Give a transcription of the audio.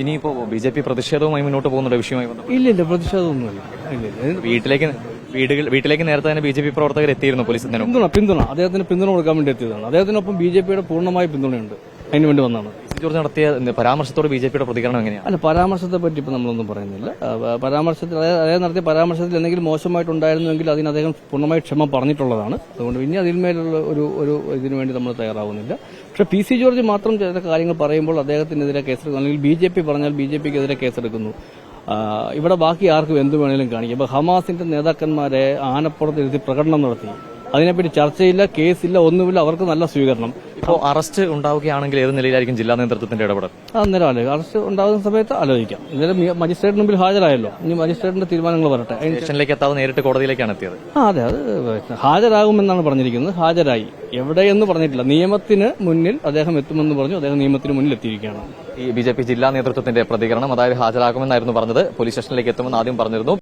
ഇനിയിപ്പോ B J P പ്രതിഷേധവുമായി മുന്നോട്ട് പോകുന്ന വിഷയവുമായി ബന്ധപ്പെട്ട് ഇല്ല ഇല്ല പ്രതിഷേധമൊന്നുമില്ല. ഇല്ല ഇല്ല. വീട്ടിലേക്ക് വീടുകൾ വീട്ടിലേക്ക് നേരത്തെ തന്നെ ബി ജെ പി പ്രവർത്തകർ എത്തിയിരുന്നു പോലീസ് പിന്തുണ പിന്തുണ. അദ്ദേഹത്തിന് പിന്തുണ കൊടുക്കാൻ വേണ്ടി എത്തിയതാണ്. അദ്ദേഹത്തിനൊപ്പം ബി ജെ പിയുടെ പൂർണമായ പിന്തുണയുണ്ട്. അതിനുവേണ്ടി വേണ്ടി വന്നതാണ്. ജോർജ് നടത്തിയ പരാമർശത്തോട് ബി ജെ പിയുടെ പ്രതികരണം എങ്ങനെയാണ്? അല്ല പരാമർശത്തെ പറ്റി ഇപ്പം നമ്മളൊന്നും പറയുന്നില്ല. പരാമർശത്തിൽ അതായത് നടത്തിയ പരാമർശത്തിൽ എന്തെങ്കിലും മോശമായിട്ടുണ്ടായിരുന്നുവെങ്കിൽ അതിന് അദ്ദേഹം പൂർണമായി ക്ഷമ പറഞ്ഞിട്ടുള്ളതാണ്. അതുകൊണ്ട് ഇനി അതിന്മേലുള്ള ഒരു ഒരു ഇതിനു വേണ്ടി നമ്മൾ തയ്യാറാവുന്നില്ല. പക്ഷേ പി സി ജോർജ് മാത്രം ചില കാര്യങ്ങൾ പറയുമ്പോൾ അദ്ദേഹത്തിനെതിരെ കേസെടുക്കുന്നു. അല്ലെങ്കിൽ ബി ജെ പി പറഞ്ഞാൽ ബി ജെ പിക്കെതിരെ കേസെടുക്കുന്നു ഇവിടെ ബാക്കി ആർക്കും എന്ത് വേണേലും കാണിക്കും. ഇപ്പൊ ഹമാസിന്റെ നേതാക്കന്മാരെ ആനപ്പുറത്തിരുത്തി പ്രകടനം നടത്തി. അതിനെപ്പറ്റി ചർച്ചയില്ല കേസില്ല ഒന്നുമില്ല. അവർക്ക് നല്ല സ്വീകരണം. ഇപ്പോൾ അറസ്റ്റ് ഉണ്ടാവുകയാണെങ്കിൽ ഏത് നിലയിലായിരിക്കും ജില്ലാ നേതൃത്വത്തിന്റെ ഇടപെടൽ? അന്നേരം ആലോചിക്കാം. അറസ്റ്റ് ഉണ്ടാകുന്ന സമയത്ത് ആലോചിക്കാം. ഇന്നലെ മജിസ്ട്രേറ്റിന് മുമ്പിൽ ഹാജരായല്ലോ. ഇനി മജിസ്ട്രേറ്റിന്റെ തീരുമാനങ്ങൾ വരട്ടെ. സ്റ്റേഷനിലേക്ക് എത്താതെ നേരിട്ട് കോടതിയിലേക്കാണ് എത്തിയത്. ആ അതെ അത് ഹാജരാകുമെന്നാണ് പറഞ്ഞിരിക്കുന്നത്. ഹാജരായി. എവിടെയെന്ന് പറഞ്ഞിട്ടില്ല. നിയമത്തിന് മുന്നിൽ അദ്ദേഹം എത്തുമെന്ന് പറഞ്ഞു. അദ്ദേഹം നിയമത്തിന് മുന്നിൽ എത്തിയിരിക്കുകയാണ്. ഈ ബി ജെ പി ജില്ലാ നേതൃത്വത്തിന്റെ പ്രതികരണം അതായത് ഹാജരാകുമെന്നായിരുന്നു പറഞ്ഞത്. പോലീസ് സ്റ്റേഷനിലേക്ക് എത്തുമെന്ന് ആദ്യം പറഞ്ഞിരുന്നു.